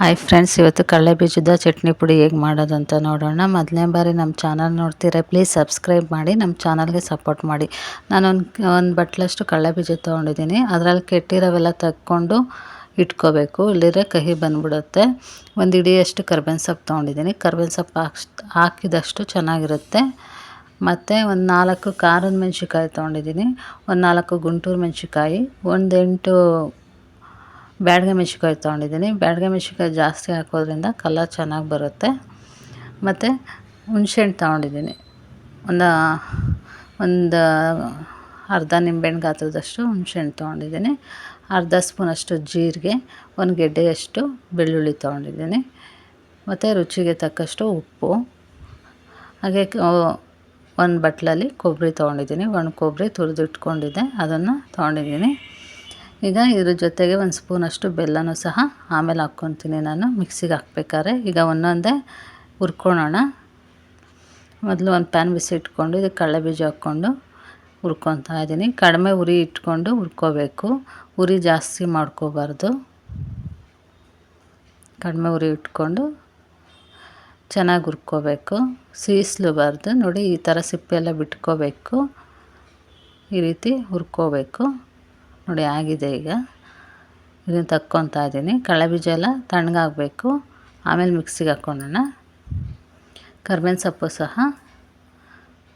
Hi friends ಇವತ್ತು ಕಡಲೆ ಬೀಜದ ಚಟ್ನಿ ಪುಡಿ ಹೇಗೆ ಮಾಡೋದು ಅಂತ ನೋಡೋಣ. ಮೊದಲನೇ ಬಾರಿ ನಮ್ಮ ಚಾನಲ್ ನೋಡ್ತೀರಾ ಪ್ಲೀಸ್ ಸಬ್ಸ್ಕ್ರೈಬ್ ಮಾಡಿ ನಮ್ಮ ಚಾನಲ್ಗೆ ಸಪೋರ್ಟ್ ಮಾಡಿ. ನಾನೊಂದು, ಒಂದು ಬಟ್ಲಷ್ಟು ಕಡಲೆ ಬೀಜ ತೊಗೊಂಡಿದ್ದೀನಿ. ಅದರಲ್ಲಿ ಕೆಟ್ಟಿರೋವೆಲ್ಲ ತಕ್ಕೊಂಡು ಇಟ್ಕೋಬೇಕು. ಇಲ್ಲಿದ್ರೆ ಕಹಿ ಬಂದ್ಬಿಡುತ್ತೆ. ಒಂದು ಇಡಿಯಷ್ಟು ಕರ್ಬೇವಿನ ಸೊಪ್ಪು ತೊಗೊಂಡಿದ್ದೀನಿ. ಕರ್ಬೇವಿನ ಸೊಪ್ಪು ಹಾಕ್ಸ್, ಹಾಕಿದಷ್ಟು ಚೆನ್ನಾಗಿರುತ್ತೆ. ಮತ್ತು ಒಂದು ನಾಲ್ಕು ಖಾರದ ಮೆಣಸಿನ್ಕಾಯಿ ತೊಗೊಂಡಿದ್ದೀನಿ. ಒಂದು ನಾಲ್ಕು ಗುಂಟೂರು ಮೆಣಸಿನ್ಕಾಯಿ, ಒಂದು ಎಂಟು ಬ್ಯಾಡಗೆ ಮೆಣಸಿನ್ಕಾಯಿ ತೊಗೊಂಡಿದ್ದೀನಿ. ಬ್ಯಾಡ್ಗೆ ಮೆಣಸಿನ್ಕಾಯಿ ಜಾಸ್ತಿ ಹಾಕೋದ್ರಿಂದ ಕಲರ್ ಚೆನ್ನಾಗಿ ಬರುತ್ತೆ. ಮತ್ತು ಹುಣ್ಸೆಹಣ್ಣು ತೊಗೊಂಡಿದ್ದೀನಿ. ಒಂದು ಒಂದು ಅರ್ಧ ನಿಂಬೆಹಣ್ಣು ಗಾತ್ರದಷ್ಟು ಹುಣ್ಸೆಹಣ್ಣು ತೊಗೊಂಡಿದ್ದೀನಿ. ಅರ್ಧ ಸ್ಪೂನಷ್ಟು ಜೀರಿಗೆ, ಒಂದು ಗೆಡ್ಡೆಯಷ್ಟು ಬೆಳ್ಳುಳ್ಳಿ ತೊಗೊಂಡಿದ್ದೀನಿ. ಮತ್ತು ರುಚಿಗೆ ತಕ್ಕಷ್ಟು ಉಪ್ಪು. ಹಾಗೆ ಒಂದು ಬಟ್ಲಲ್ಲಿ ಕೊಬ್ಬರಿ ತೊಗೊಂಡಿದ್ದೀನಿ. ಒಣ ಕೊಬ್ಬರಿ ತುರಿದಿಟ್ಕೊಂಡಿದ್ದೆ. ಅದನ್ನು ತೊಗೊಂಡಿದ್ದೀನಿ. ಈಗ ಇದ್ರ ಜೊತೆಗೆ ಒಂದು ಸ್ಪೂನಷ್ಟು ಬೆಲ್ಲನೂ ಸಹ ಆಮೇಲೆ ಹಾಕ್ಕೊತೀನಿ ನಾನು. ಮಿಕ್ಸಿಗೆ ಹಾಕ್ಬೇಕಾದ್ರೆ ಈಗ ಒಂದೊಂದೇ ಹುರ್ಕೊಳೋಣ ಮೊದಲು ಒಂದು ಪ್ಯಾನ್ ಬಿಸಿ ಇಟ್ಕೊಂಡು ಇದಕ್ಕೆ ಕಡಲೆ ಬೀಜ ಹಾಕ್ಕೊಂಡು ಹುರ್ಕೊತಾ ಇದ್ದೀನಿ. ಕಡಿಮೆ ಉರಿ ಇಟ್ಕೊಂಡು ಹುರ್ಕೋಬೇಕು. ಉರಿ ಜಾಸ್ತಿ ಮಾಡ್ಕೋಬಾರ್ದು. ಕಡಿಮೆ ಉರಿ ಇಟ್ಕೊಂಡು ಚೆನ್ನಾಗಿ ಹುರ್ಕೋಬೇಕು. ಸೀಸ್ಲಬಾರ್ದು. ನೋಡಿ ಈ ಥರ ಸಿಪ್ಪೆ ಎಲ್ಲ ಬಿಟ್ಕೋಬೇಕು. ಈ ರೀತಿ ಹುರ್ಕೋಬೇಕು. ನೋಡಿ ಆಗಿದೆ ಈಗ. ಇದನ್ನು ತಕ್ಕೊತಾ ಇದ್ದೀನಿ. ಕಡಲೆಬೀಜ ಎಲ್ಲ ತಣ್ಣಗಾಗಬೇಕು. ಆಮೇಲೆ ಮಿಕ್ಸಿಗೆ ಹಾಕ್ಕೊಳ್ಳೋಣ ಕರ್ಬೇವಿನ ಸೊಪ್ಪು ಸಹ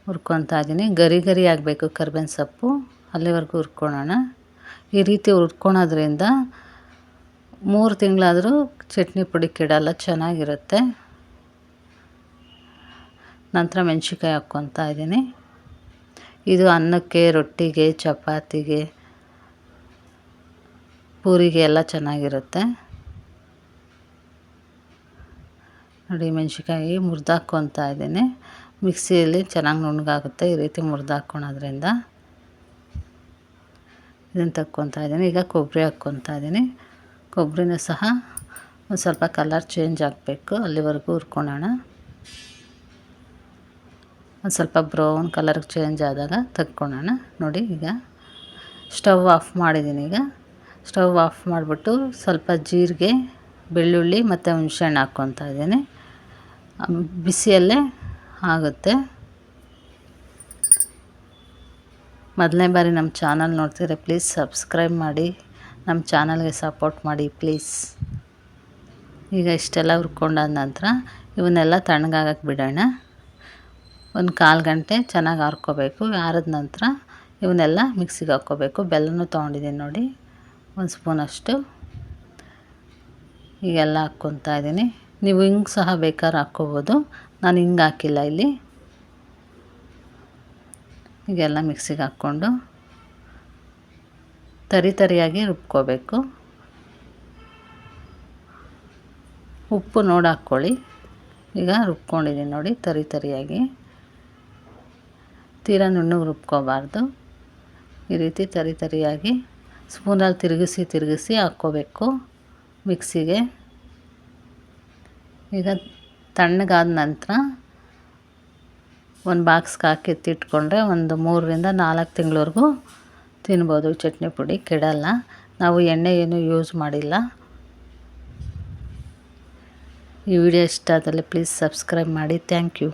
ಹುರ್ಕೊತಾ ಇದ್ದೀನಿ. ಗರಿ ಗರಿ ಆಗಬೇಕು ಕರ್ಬೇವಿನ ಸೊಪ್ಪು. ಅಲ್ಲಿವರೆಗೂ ಹುರ್ಕೊಳ್ಳೋಣ ಈ ರೀತಿ ಹುರ್ಕೊಳೋದ್ರಿಂದ ಮೂರು ತಿಂಗಳಾದರೂ ಚಟ್ನಿ ಪುಡಿ ಕೆಡಲ್ಲ, ಚೆನ್ನಾಗಿರುತ್ತೆ. ನಂತರ ಮೆಣಸಿನ್ಕಾಯಿ ಹಾಕ್ಕೊತಾ ಇದ್ದೀನಿ. ಇದು ಅನ್ನಕ್ಕೆ, ರೊಟ್ಟಿಗೆ, ಚಪಾತಿಗೆ ಪೂರಿಗೆ ಎಲ್ಲ ಚೆನ್ನಾಗಿರುತ್ತೆ. ನೋಡಿ ಮೆಣಸಿನ್ಕಾಯಿ ಮುರಿದಾಕ್ಕೊತಾ ಇದ್ದೀನಿ. ಮಿಕ್ಸಿಯಲ್ಲಿ ಚೆನ್ನಾಗಿ ನುಣ್ಣಗಾಗುತ್ತೆ. ಈ ರೀತಿ ಮುರಿದಾಕ್ಕೊಳೋದ್ರಿಂದ ಇದನ್ನು ತಕ್ಕೊತಾ ಇದ್ದೀನಿ. ಈಗ ಕೊಬ್ಬರಿ ಹಾಕ್ಕೊತಾ ಇದ್ದೀನಿ. ಕೊಬ್ಬರಿನೂ ಸಹ ಒಂದು ಸ್ವಲ್ಪ ಕಲರ್ ಚೇಂಜ್ ಆಗಬೇಕು. ಅಲ್ಲಿವರೆಗೂ ಹುರ್ಕೊಳೋಣ ಒಂದು ಸ್ವಲ್ಪ ಬ್ರೌನ್ ಕಲರ್ಗೆ ಚೇಂಜ್ ಆದಾಗ ತಕ್ಕೊಳೋಣ ನೋಡಿ ಈಗ ಸ್ಟವ್ ಆಫ್ ಮಾಡಿದ್ದೀನಿ ಈಗ. ಸ್ಟವ್ ಆಫ್ ಮಾಡಿಬಿಟ್ಟು ಸ್ವಲ್ಪ ಜೀರಿಗೆ, ಬೆಳ್ಳುಳ್ಳಿ ಮತ್ತು ಹುಣ್ಸೆಹಣ್ಣು ಹಾಕ್ಕೊತಾ ಇದ್ದೀನಿ. ಬಿಸಿಯಲ್ಲೇ ಆಗುತ್ತೆ. ಮೊದಲನೇ ಬಾರಿ ನಮ್ಮ ಚಾನಲ್ ನೋಡ್ತಿದ್ರೆ ಪ್ಲೀಸ್ ಸಬ್ಸ್ಕ್ರೈಬ್ ಮಾಡಿ, ನಮ್ಮ ಚಾನಲ್ಗೆ ಸಪೋರ್ಟ್ ಮಾಡಿ ಪ್ಲೀಸ್. ಈಗ ಇಷ್ಟೆಲ್ಲ ಹುರ್ಕೊಂಡಾದ ನಂತರ ಇವನ್ನೆಲ್ಲ ತಣ್ಣಗಾಗಕ್ಕೆ ಬಿಡೋಣ. ಒಂದು ಕಾಲು ಗಂಟೆ ಚೆನ್ನಾಗಿ ಆರ್ಕೋಬೇಕು. ಆರಿದ ನಂತರ ಇವನ್ನೆಲ್ಲ ಮಿಕ್ಸಿಗೆ ಹಾಕ್ಕೋಬೇಕು. ಬೆಲ್ಲನೂ ತೊಗೊಂಡಿದ್ದೀನಿ ನೋಡಿ. ಒಂದು ಸ್ಪೂನಷ್ಟು ಈಗೆಲ್ಲ ಹಾಕ್ಕೊತಾ ಇದ್ದೀನಿ. ನೀವು ಹಿಂಗೆ ಸಹ ಬೇಕಾದ್ರೆ ಹಾಕ್ಕೋಬೋದು. ನಾನು ಹಿಂಗೆ ಹಾಕಿಲ್ಲ ಇಲ್ಲಿ. ಈಗೆಲ್ಲ ಮಿಕ್ಸಿಗೆ ಹಾಕ್ಕೊಂಡು ತರಿ ತರಿಯಾಗಿ ರುಬ್ಕೋಬೇಕು. ಉಪ್ಪು ನೋಡಿ ಹಾಕ್ಕೊಳ್ಳಿ. ಈಗ ರುಬ್ಕೊಂಡಿದ್ದೀನಿ ನೋಡಿ ತರಿ ತರಿಯಾಗಿ. ತೀರಾ ನುಣ್ಣಗೆ ರುಬ್ಕೋಬಾರ್ದು. ಈ ರೀತಿ ತರಿ ತರಿಯಾಗಿ ಸ್ಪೂನಲ್ಲಿ ತಿರುಗಿಸಿ ತಿರುಗಿಸಿ ಹಾಕ್ಕೋಬೇಕು ಮಿಕ್ಸಿಗೆ. ಈಗ ತಣ್ಣಗಾದ ನಂತರ ಒಂದು ಬಾಕ್ಸ್ಗೆ ಹಾಕಿ ಎತ್ತಿಟ್ಕೊಂಡ್ರೆ ಒಂದು ಮೂರರಿಂದ ನಾಲ್ಕು ತಿಂಗಳವರೆಗೂ ತಿನ್ಬೋದು ಚಟ್ನಿ ಪುಡಿ, ಕೆಡಲ್ಲ. ನಾವು ಎಣ್ಣೆ ಏನು ಯೂಸ್ ಮಾಡಿಲ್ಲ. ಈ ವಿಡಿಯೋ ಇಷ್ಟ ಆದಲ್ಲಿ ಪ್ಲೀಸ್ ಸಬ್ಸ್ಕ್ರೈಬ್ ಮಾಡಿ. Thank you.